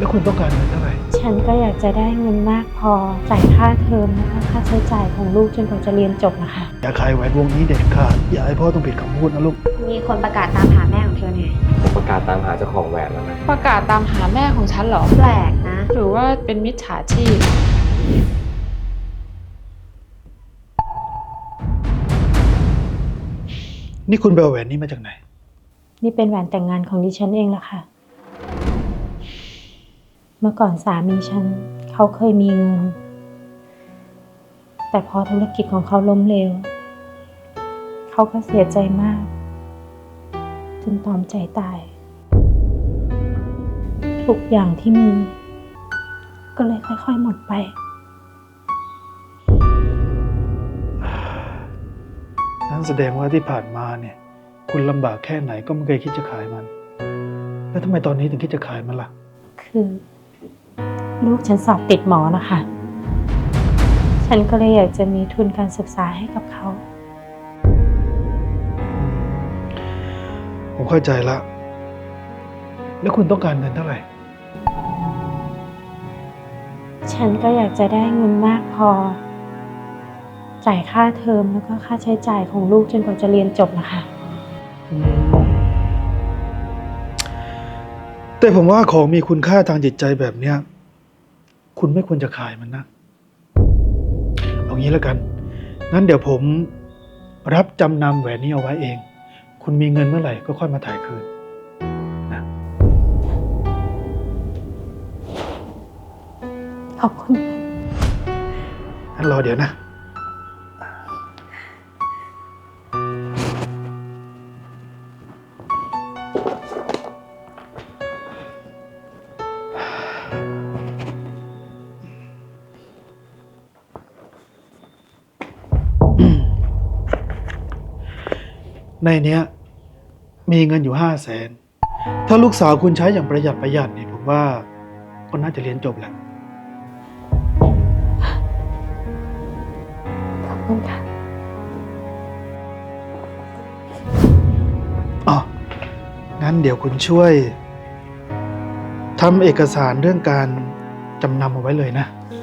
แล้วคุณต้องการเงินเท่าไหร่ ฉันก็อยากจะได้เงินมากพอจ่ายค่าเทอมแล้วก็ค่าใช้จ่ายของลูกจนกว่าจะเรียนจบนะคะอย่าขายแหวนวงนี้เด็ดขาด อย่าให้พ่อต้องผิดคำพูดนะลูก มีคนประกาศตามหาแม่ของเธอไงผมประกาศตามหาเจ้าของแหวนแล้วนะประกาศตามหาแม่ของฉันเหรอ แปลกนะ หรือว่าเป็นมิจฉาชีพ นี่คุณไปเอาแหวนนี้มาจากไหน นี่เป็นแหวนแต่งงานของดิฉันเองละค่ะ เมื่อก่อนสามีฉันเขาเคยมีเงิน แต่พอธุรกิจของเขาล้มเหลวเขาก็เสียใจมาก จนตอมใจตาย ทุกอย่างที่มี ก็เลยค่อยๆหมดไป นั่นแสดงว่าที่ผ่านมาเนี่ย คุณลำบากแค่ไหนก็ไม่เคยคิดจะขายมัน แล้วทำไมตอนนี้ถึงคิดจะขายมันล่ะ คือ ลูกฉันสอบติดหมอนะคะ ฉันก็เลยอยากจะมีทุนการศึกษาให้กับเขา ผมเข้าใจละ แล้วคุณต้องการเงินเท่าไหร่ ฉันก็อยากจะได้เงินมากพอ จ่ายค่าเทอมแล้วก็ค่าใช้จ่ายของลูกจนกว่าจะเรียนจบนะคะ แต่ผมว่าของมีคุณค่าทางจิตใจแบบเนี้ย คุณไม่ควรจะขายมันนะ เอางี้แล้วกัน งั้นเดี๋ยวผมรับจำนำแหวนนี้เอาไว้เอง คุณมีเงินเมื่อไหร่ก็ค่อยมาถ่ายคืนขอบคุณค่ะงั้นรอเดี๋ยวนะ ในเนี้ยมีเงินอยู่ห้าแสนถ้าลูกสาวคุณใช้อย่างประหยัดประหยัดเนี่ยผมว่าก็น่าจะเรียนจบแหละ ขอบคุณค่ะ อ๋อ งั้นเดี๋ยวคุณช่วยทำเอกสารเรื่องการจำนำเอาไว้เลยนะนี่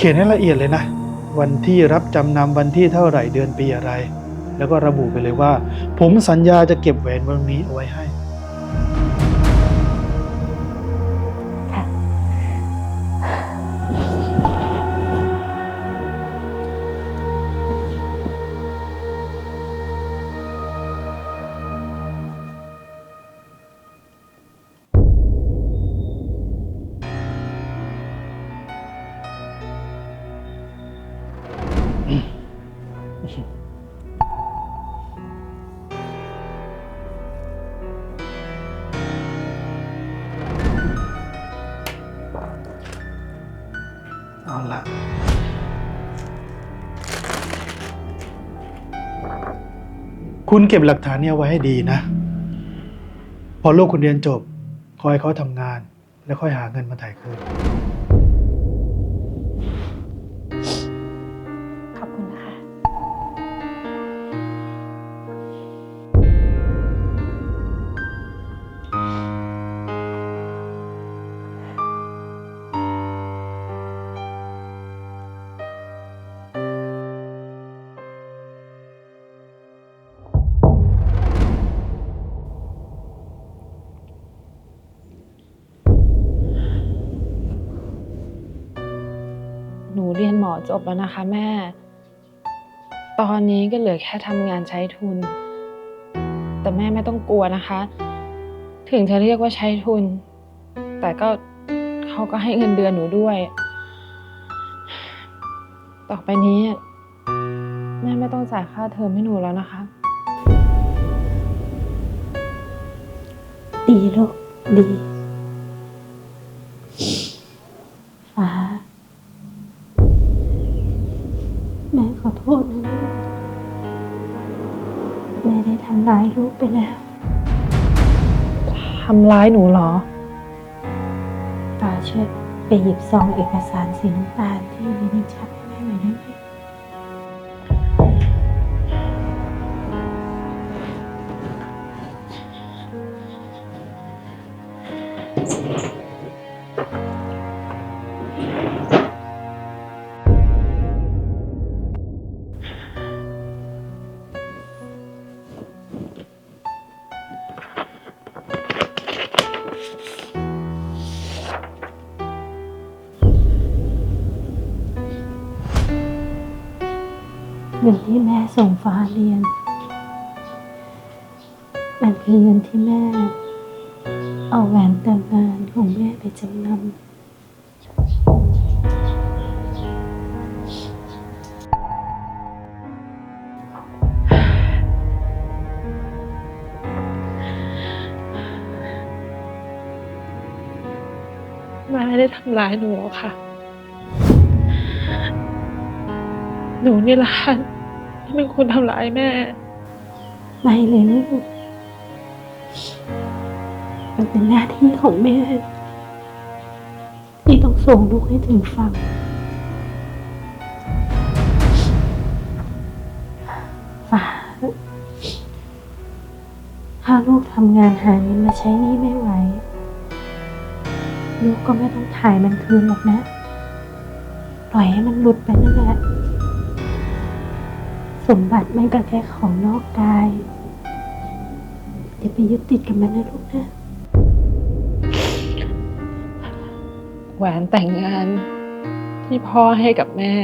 เขียนให้ละเอียดเลยนะ วันที่รับจำนำวันที่เท่าไหร่เดือนปีอะไร แล้วก็ระบุไปเลยว่า ผมสัญญาจะเก็บแหวนวงนี้เอาไว้ให้ คุณเก็บหลักฐานเนี่ยไว้ให้ดีนะ พอลูกคุณเรียนจบ คอยเขาทำงาน แล้วค่อยหาเงินมาถ่ายคืน อจบแล้วนะคะแม่ ตอนนี้ก็เหลือแค่ทำงานใช้ทุน แต่แม่ไม่ต้องกลัวนะคะ ถึงจะเรียกว่าใช้ทุน แต่ก็เขาก็ให้เงินเดือนหนูด้วย ต่อไปนี้ แม่ไม่ต้องจ่ายค่าเทอมให้หนูแล้วนะคะ ดีลูกดี ไปแล้วทำร้ายหนูเหรอตาเช่วไปหยิบซองเอกสารสีน้ำตาลที่อยู่ในชัก ส่งฟ้าเรียน มันคือเงินที่แม่ เอาแหวนแต่งงานของแม่ไปจำนำมาไม่ได้ทำร้ายหนูหรอกค่ะ หนูนี่แหละค่ะ ที่เป็นคนทำร้ายแม่ ไม่เลยลูก มันเป็นหน้าที่ของแม่ ที่ต้องส่งลูกให้ถึงฝั่งฟ้าถ้าลูกทำงานหาเงินมาใช้หนี้ไม่ไหว ลูกก็ไม่ต้องถ่ายมันคืนหรอกนะ ปล่อยให้มันหลุดไปนั่นแหละ สมบัติมันก็แค่ของนอกกายอย่าไปยึดติดกับมันนะลูกนะ แหวนแต่งงานที่พ่อให้กับแม่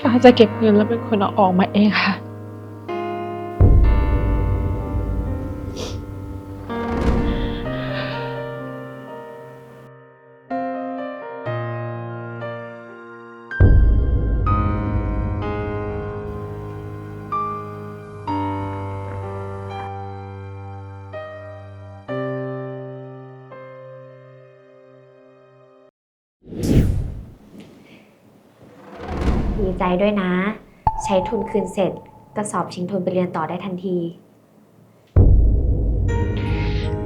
ฟ้าจะเก็บเงินแล้วเป็นคนเอาออกมาเองค่ะ ใจด้วยนะ ใช้ทุนคืนเสร็จ ก็สอบชิงทุนไปเรียนต่อได้ทันที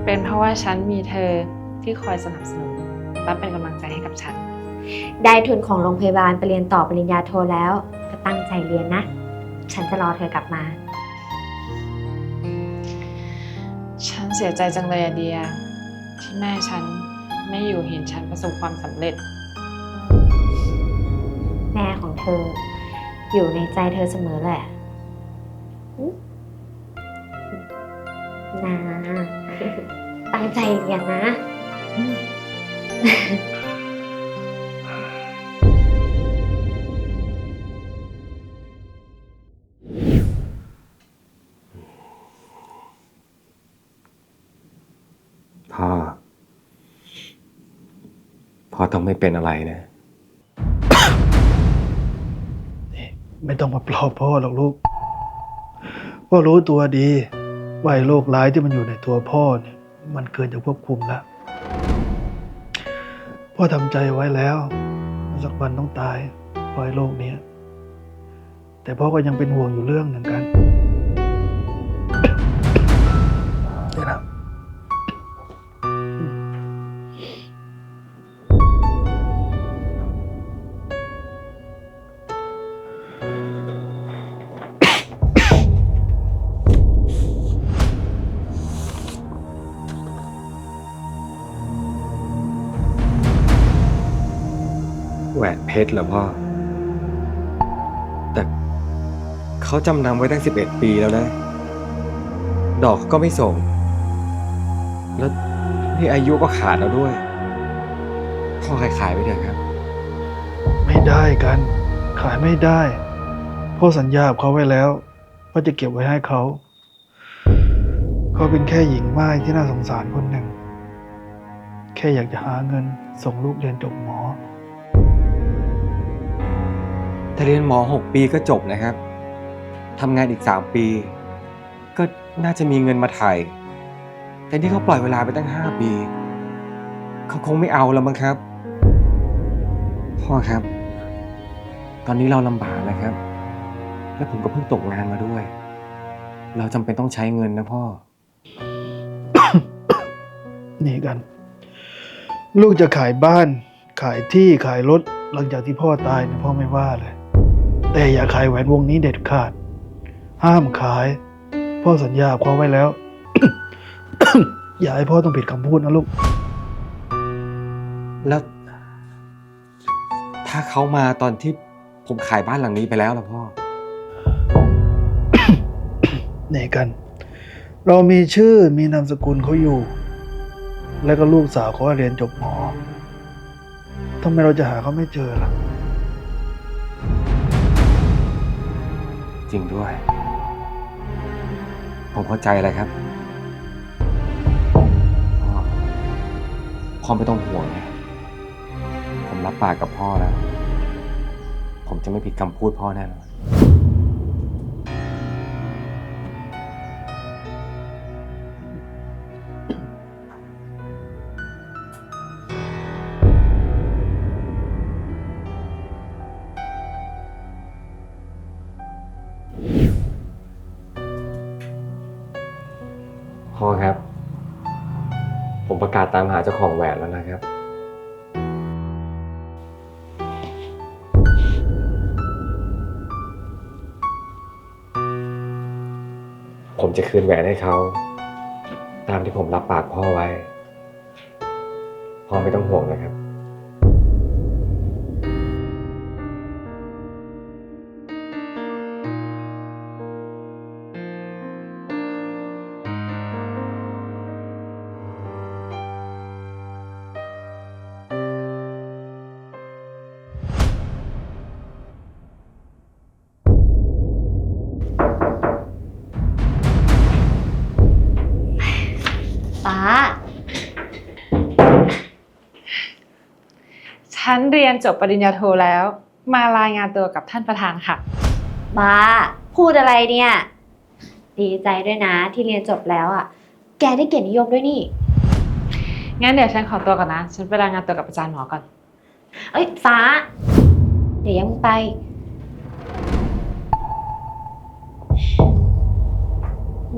เป็นเพราะว่าฉันมีเธอที่คอยสนับสนุนและเป็นกำลังใจให้กับฉัน ได้ทุนของโรงพยาบาลไปเรียนต่อปริญญาโทแล้ว ก็ตั้งใจเรียนนะ ฉันจะรอเธอกลับมา ฉันเสียใจจังเลยอะเดีย ที่แม่ฉันไม่อยู่เห็นฉันประสบความสำเร็จ แม่ของ เธอ อยู่ในใจเธอเสมอแหละนะตั้งใจเรียนนะ พ่อ พ่อต้องไม่เป็นอะไรนะ ไม่ต้องมาปลอบพ่อหรอกลูกพ่อรู้ตัวดีว่าไอ้โรคร้ายที่มันอยู่ในตัวพ่อเนี่ยมันเกินจะควบคุมแล้วพ่อทำใจไว้แล้วสักวันต้องตายเพราะไอ้โรคเนี้ยแต่พ่อก็ยังเป็นห่วงอยู่เรื่องหนึ่งกัน เพชรเหรอพ่อ แต่เขาจำนำไว้ตั้งสิบเอ็ดปีแล้วนะ ดอกก็ไม่ส่ง แล้วนี่อายุก็ขาดแล้วด้วย พ่อขายขายไปเถอะครับ ไม่ได้กัน ขายไม่ได้ พ่อสัญญากับเขาไว้แล้วว่าจะเก็บไว้ให้เขา เขาเป็นแค่หญิงไม่ายที่น่าสงสารคนหนึ่ง แค่อยากจะหาเงินส่งลูกเรียนจบหมอ เรียนหมอหกปีก็จบนะครับทำงานอีกสามปี ก็น่าจะมีเงินมาไถ่แต่นี่เขาปล่อยเวลาไปตั้งห้าปี เขาคงไม่เอาแล้วมั้งครับ พ่อครับ ตอนนี้เราลำบากนะครับ และผมก็เพิ่งตกงานมาด้วย เราจำเป็นต้องใช้เงินนะพ่อ นี่กัน ลูกจะขายบ้าน ขายที่ขายรถหลังจากที่พ่อตายเนี่ยพ่อไม่ว่าเลย แต่อย่าขายแหวนวงนี้เด็ดขาด ห้ามขาย พ่อสัญญากับเขาไว้แล้ว อย่าให้พ่อต้องผิดคำพูดนะลูก แล้ว ถ้าเขามาตอนที่ผมขายบ้านหลังนี้ไปแล้วล่ะพ่อนี่กัน เรามีชื่อมีนามสกุลเขาอยู่ แล้วก็ลูกสาวเขาเรียนจบหมอทำไมเราจะหาเขาไม่เจอล่ะ จริงด้วย ผมเข้าใจเลยครับพ่อพ่อไม่ต้องห่วงนะผมรับปากกับพ่อแล้ว ผมจะไม่ผิดคำพูดพ่อแน่นอน ตามหาเจ้าของแหวนแล้วนะครับ ผมจะคืนแหวนให้เขา ตามที่ผมรับปากพ่อไว้ พ่อไม่ต้องห่วงนะครับ ฉันเรียนจบปริญญาโทแล้ว มารายงานตัวกับท่านประธานค่ะ บ้า พูดอะไรเนี่ย ดีใจด้วยนะที่เรียนจบแล้วอะ แกได้เกียรตินิยมด้วยนี่ งั้นเดี๋ยวฉันขอตัวก่อนนะ ฉันไปรายงานตัวกับอาจารย์หมอก่อน เอ้ย ฟ้า เดี๋ยวยังมึงไป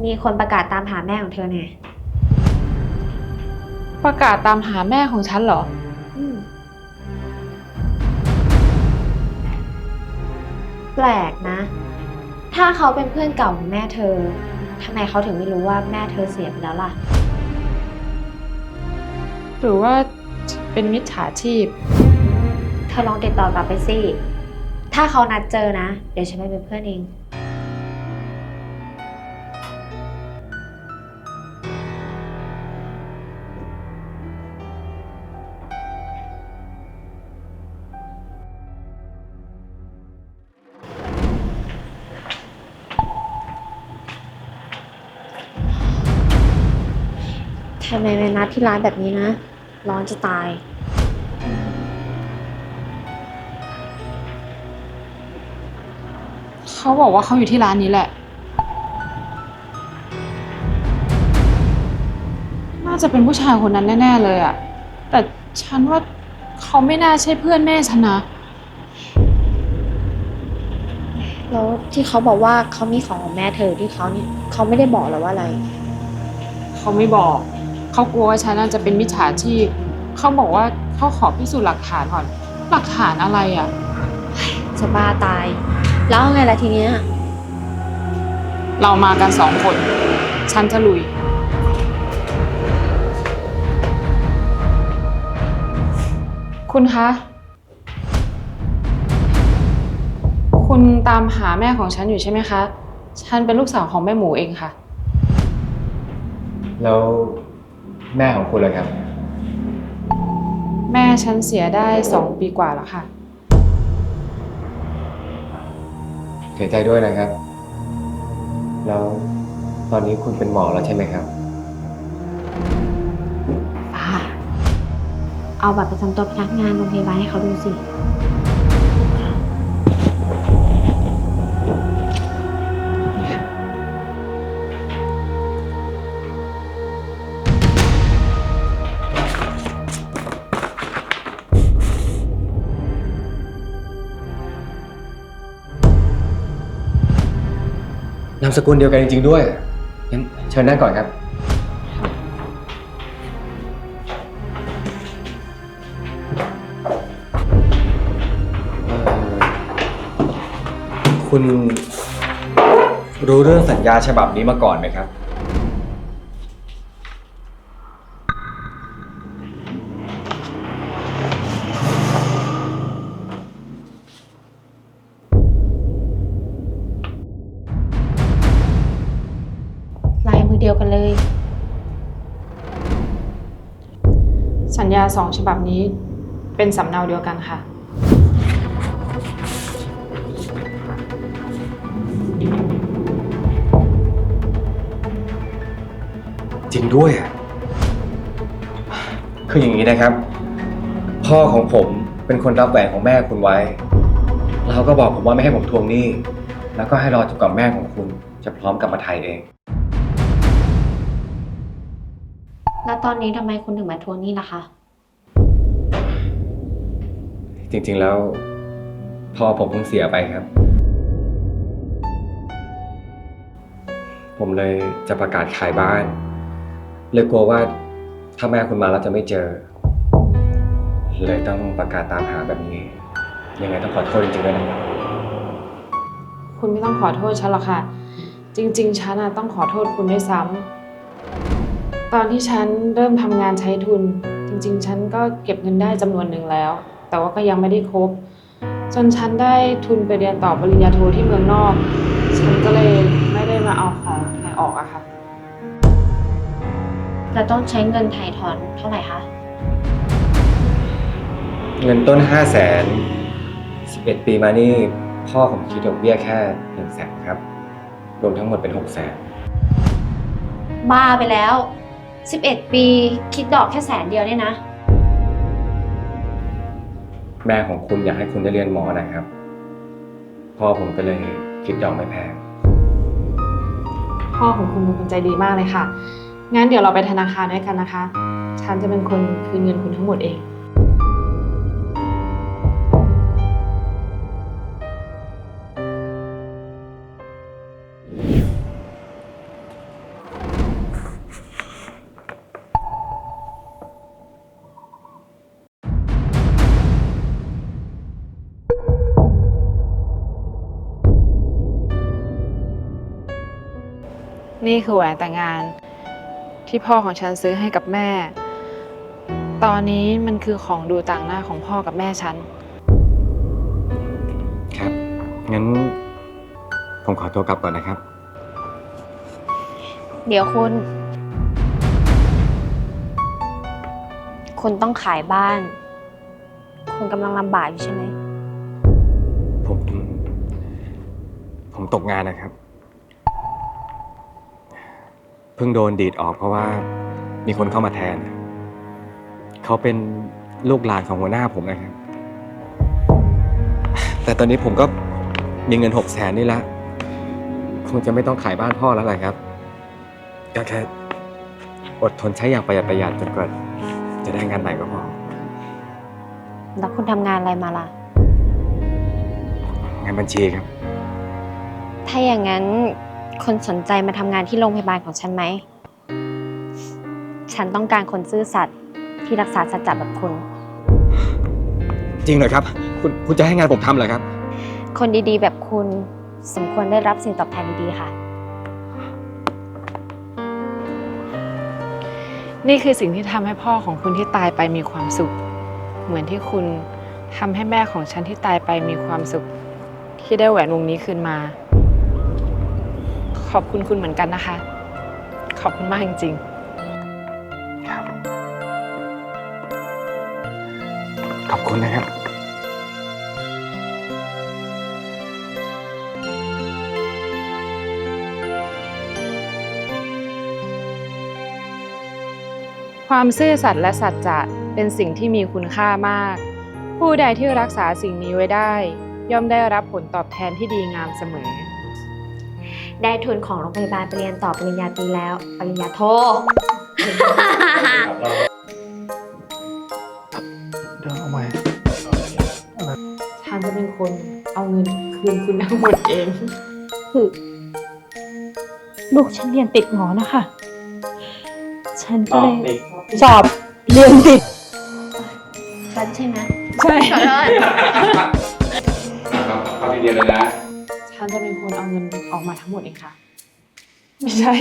มีคนประกาศตามหาแม่ของเธอเนี่ยประกาศตามหาแม่ของฉันเหรอ แปลกนะ ถ้าเขาเป็นเพื่อนเก่าของแม่เธอทำไมเขาถึงไม่รู้ว่าแม่เธอเสียไปแล้วล่ะ หรือว่าเป็นมิจฉาชีพ เธอลองติดต่อกลับไปสิ ถ้าเขานัดเจอนะ เดี๋ยวฉันไปเป็นเพื่อนเอง ทำไมไม่นัดที่ร้านแบบนี้นะ ร้อนจะตาย เขาบอกว่าเขาอยู่ที่ร้านนี้แหละ น่าจะเป็นผู้ชายคนนั้นแน่ ๆ เลยอะแต่ฉันว่าเขาไม่น่าใช่เพื่อนแม่ฉันนะ แล้วที่เขาบอกว่าเขามีของของแม่เธอที่เขาเนี่ยเขาไม่ได้บอกหรอว่าอะไร เขาไม่บอก เขากลัวว่าฉันน่าจะเป็นมิจฉาชีพเขาบอกว่าเขาขอพิสูจน์หลักฐานก่อน หลักฐานอะไรอะจะบ้าตาย แล้วเอาไงล่ะทีเนี้ย เรามากันสองคน ฉันจะลุย คุณคะ คุณตามหาแม่ของฉันอยู่ใช่ไหมคะ ฉันเป็นลูกสาวของแม่หมูเองค่ะ แล้ว แม่ของคุณล่ะครับ แม่ฉันเสียได้สองปีกว่าแล้วค่ะ เสียใจด้วยนะครับ แล้วตอนนี้คุณเป็นหมอแล้วใช่ไหมครับ ป้า เอาบัตรประจำตัวพนักงานโรงพยาบาลให้เขาดูสิ สกุลเดียวกันจริงๆด้วยงั้นเชิญนั่งก่อนครับ คุณรู้เรื่องสัญญาฉบับนี้มาก่อนไหมครับาสองฉบับนี้เป็นสำเนาเดียวกันค่ะ จริงด้วยอะคืออย่างนี้นะครับ พ่อของผมเป็นคนรับแหวนของแม่คุณไว้ แล้วเขาก็บอกผมว่าไม่ให้ผมทวงหนี้ แล้วก็ให้รอจนกว่าแม่ของคุณ จะพร้อมกลับมาไทยเอง แล้วตอนนี้ทำไมคุณถึงมาทวงหนี้ล่ะคะ จริง ๆ แล้วพ่อผมเพิ่งเสียไปครับ ผมเลยจะประกาศขายบ้าน เลยกลัวว่าถ้าแม่คุณมาแล้วจะไม่เจอ เลยต้องประกาศตามหาแบบนี้ ยังไงต้องขอโทษจริงๆด้วยนะครับ คุณไม่ต้องขอโทษฉันหรอกค่ะ จริง ๆ ฉันน่ะต้องขอโทษคุณด้วยซ้ำตอนที่ฉันเริ่มทำงานใช้ทุน จริง ๆ ฉันก็เก็บเงินได้จำนวนหนึ่งแล้ว แต่ว่าก็ยังไม่ได้ครบจนฉันได้ทุนไปเรียนต่อปริญญาโทที่เมืองนอก ฉันก็เลยไม่ได้มาเอาของไหนออกอะค่ะแล้วต้องใช้เงินไถ่ถอนเท่าไหร่คะ เงินต้นห้าแสนสิบเอ็ดปีมานี่ พ่อผมคิดดอกเบี้ยแค่หนึ่งแสนครับ รวมทั้งหมดเป็นหกแสนบ้าไปแล้ว 11 ปีคิดดอกแค่แสนเดียวเนี่ยนะ แม่ของคุณอยากให้คุณได้เรียนหมอนะครับ พ่อผมก็เลยคิดดอกไม่แพง พ่อของคุณเป็นคนใจดีมากเลยค่ะ งั้นเดี๋ยวเราไปธนาคารด้วยกันนะคะ ฉันจะเป็นคนคืนเงินคุณทั้งหมดเอง นี่คือแหวนแต่งงาน ที่พ่อของฉันซื้อให้กับแม่ ตอนนี้มันคือของดูต่างหน้าของพ่อกับแม่ฉัน ครับ งั้น ผมขอตัวกลับก่อนนะครับ เดี๋ยวคุณ คุณต้องขายบ้าน คุณกำลังลำบากอยู่ใช่ไหม ผม ผมตกงานนะครับ เพิ่งโดนดีดออกเพราะว่ามีคนเข้ามาแทน เขาเป็นลูกหลานของหัวหน้าผมนะครับ แต่ตอนนี้ผมก็มีเงินหกแสนนี่ละ คงจะไม่ต้องขายบ้านพ่อแล้วแหละครับ ก็แค่อดทนใช้อย่างประหยัดประหยัดจนกว่าจะได้งานใหม่ก็พอ แล้วคุณทำงานอะไรมาล่ะ งานบัญชีครับ ถ้าอย่างนั้น คุณสนใจมาทำงานที่โรงพยาบาลของฉันไหม ฉันต้องการคนซื่อสัตย์ที่รักษาสัจจะแบบคุณ จริงเหรอครับ คุณคุณจะให้งานผมทำเหรอครับ คนดีๆ แบบคุณสมควรได้รับสิ่งตอบแทนดีๆค่ะ นี่คือสิ่งที่ทำให้พ่อของคุณที่ตายไปมีความสุข เหมือนที่คุณทำให้แม่ของฉันที่ตายไปมีความสุข ที่ได้แหวนวงนี้คืนมา ขอบคุณคุณเหมือนกันนะคะ ขอบคุณมากจริง ๆ ครับ ขอบคุณนะครับ ความซื่อสัตย์และสัจจะเป็นสิ่งที่มีคุณค่ามาก ผู้ใดที่รักษาสิ่งนี้ไว้ได้ ย่อมได้รับผลตอบแทนที่ดีงามเสมอ ได้ทุนของโรงพยาบาลไปเรียนต่อปริญญาตรีแล้ว ปริญญาโท เดี๋ยวเอาใหม่ฉันจะเป็นคนเอาเงินคืนคุณทั้งหมดเองคือลูกฉันเรียนติดหมอนะคะ ฉันก็เลยสอบเรียนติด ฉันใช่ไหมใช่ ขอโทษเข้าไปเรียนเลยนะฉั ฉันจะเป็นคนเอาเงินออกมาทั้งหมดเองค่ะ ไม่ใช่